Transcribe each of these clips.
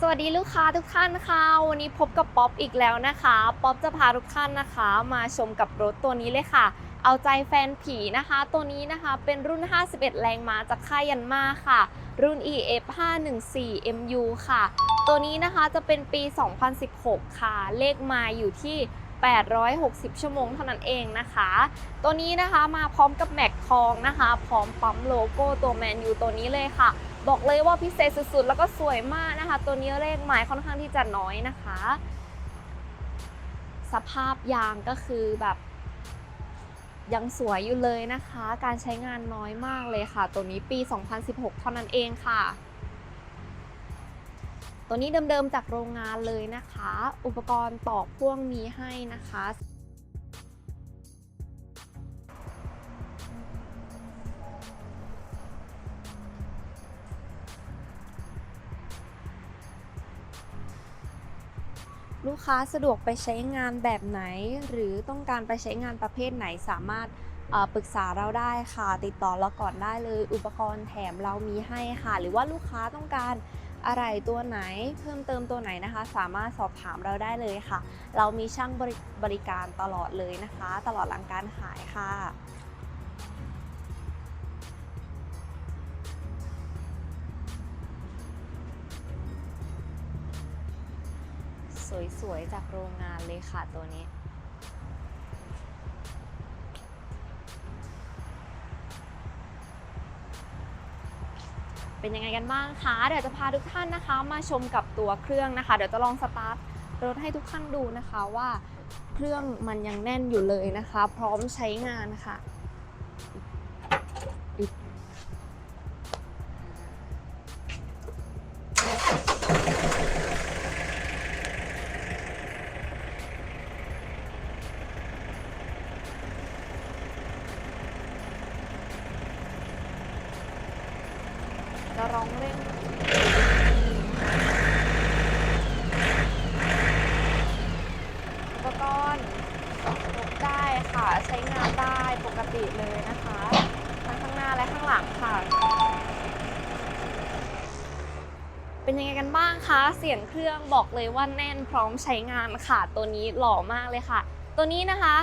สวัสดีลูกค้าทุกท่านค่ะ วันนี้พบกับป๊อปอีกแล้วนะคะป๊อปจะพาทุกท่านนะคะ มาชมกับรถตัวนี้เลยค่ะ เอาใจแฟนผีนะคะ ตัวนี้นะคะเป็นรุ่น 51 แรงม้าจากค่ายยันมาค่ะ รุ่น EF 514 MU ค่ะ ตัวนี้นะคะจะเป็นปี 2016 ค่ะ เลขมาอยู่ที่ 860 ชั่วโมงเท่านั้นเองนะคะ ตัวนี้นะคะมาพร้อมกับแม็กทองนะคะ พร้อมปั๊มโลโก้ตัวแมนยูตัวนี้เลยค่ะ บอกเลยว่าพิเศษสุดๆ แล้วก็สวยมากนะคะ ตัวนี้เลขหมายค่อนข้างที่จะน้อยนะคะ สภาพยางก็คือแบบยังสวยอยู่เลยนะคะ การใช้งานน้อยมากเลยค่ะ ตัวนี้ปี 2016 เท่านั้นเองค่ะ ตัวนี้เดิมๆจากโรงงานเลยนะคะ อุปกรณ์ต่อพ่วงมีให้นะคะลูกค้าสะดวกไปใช้งานแบบไหน หรือต้องการไปใช้งานประเภทไหนสามารถปรึกษาเราได้ค่ะ ติดต่อเราก่อนได้เลย อุปกรณ์แถมเรามีให้ค่ะ หรือว่าลูกค้าต้องการ อะไรตัวไหนเพิ่มเติมตัวไหนนะคะ สามารถสอบถามเราได้เลยค่ะ เรามีช่างบริบริการตลอดเลยนะคะ ตลอดหลังการขายค่ะสวยๆ จากโรงงานเลยค่ะตัวนี้ เป็นยังไงกันบ้างคะเดี๋ยวจะพาทุกท่านนะคะ มาชมกับตัวเครื่องนะคะ เดี๋ยวจะลองสตาร์ทรถให้ทุกท่านดูนะคะว่าเครื่องมันยังแน่นอยู่เลยนะคะ พร้อมใช้งานค่ะ ร้องเร่งอุปกรณ์ยกได้ค่ะใช้งานได้ปกติเลยนะคะทั้งข้างหน้าและข้างหลังค่ะ เป็นยังไงกันบ้างคะเสียงเครื่องบอกเลยว่าแน่นพร้อมใช้งานค่ะ ตัวนี้หล่อมากเลยค่ะ ตัวนี้นะคะ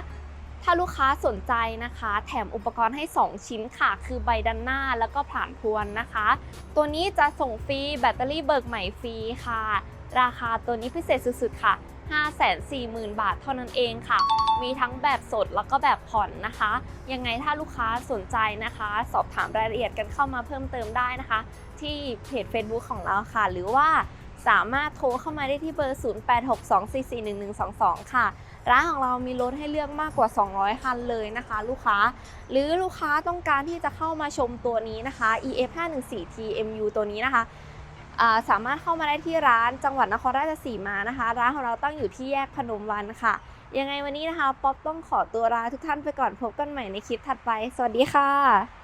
ถ้าลูกค้าสนใจนะคะ แถมอุปกรณ์ให้ 2 ชิ้นค่ะ คือใบดันหน้าแล้วก็ผ่านพวนนะคะ ตัวนี้จะส่งฟรีแบตเตอรี่เบิกใหม่ฟรีค่ะ ราคาตัวนี้พิเศษสุดๆค่ะ540,000 บาทเท่านั้นเองค่ะ มีทั้งแบบสดแล้วก็แบบผ่อนนะคะ ยังไงถ้าลูกค้าสนใจนะคะ สอบถามรายละเอียดกันเข้ามาเพิ่มเติมได้นะคะ ที่เพจ Facebook ของเราค่ะ หรือว่า สามารถโทรเข้ามาได้ที่เบอร์ 0862441122 ค่ะ ร้านของเรามีรถให้เลือกมากกว่า 200 คันเลยนะคะ ลูกค้า หรือลูกค้าต้องการที่จะเข้ามาชมตัวนี้นะคะ EF 514 TMU ตัวนี้นะคะาสามารถเข้ามาได้ที่ร้านจังหวัดนครราชสีมานะคะ ร้านของเราตั้งอยู่ที่แยกพนมวันค่ะ ยังไงวันนี้นะคะ ป๊อปต้องขอตัวลาทุกท่านไปก่อนพบกันใหม่ในคลิปถัดไป สวัสดีค่ะ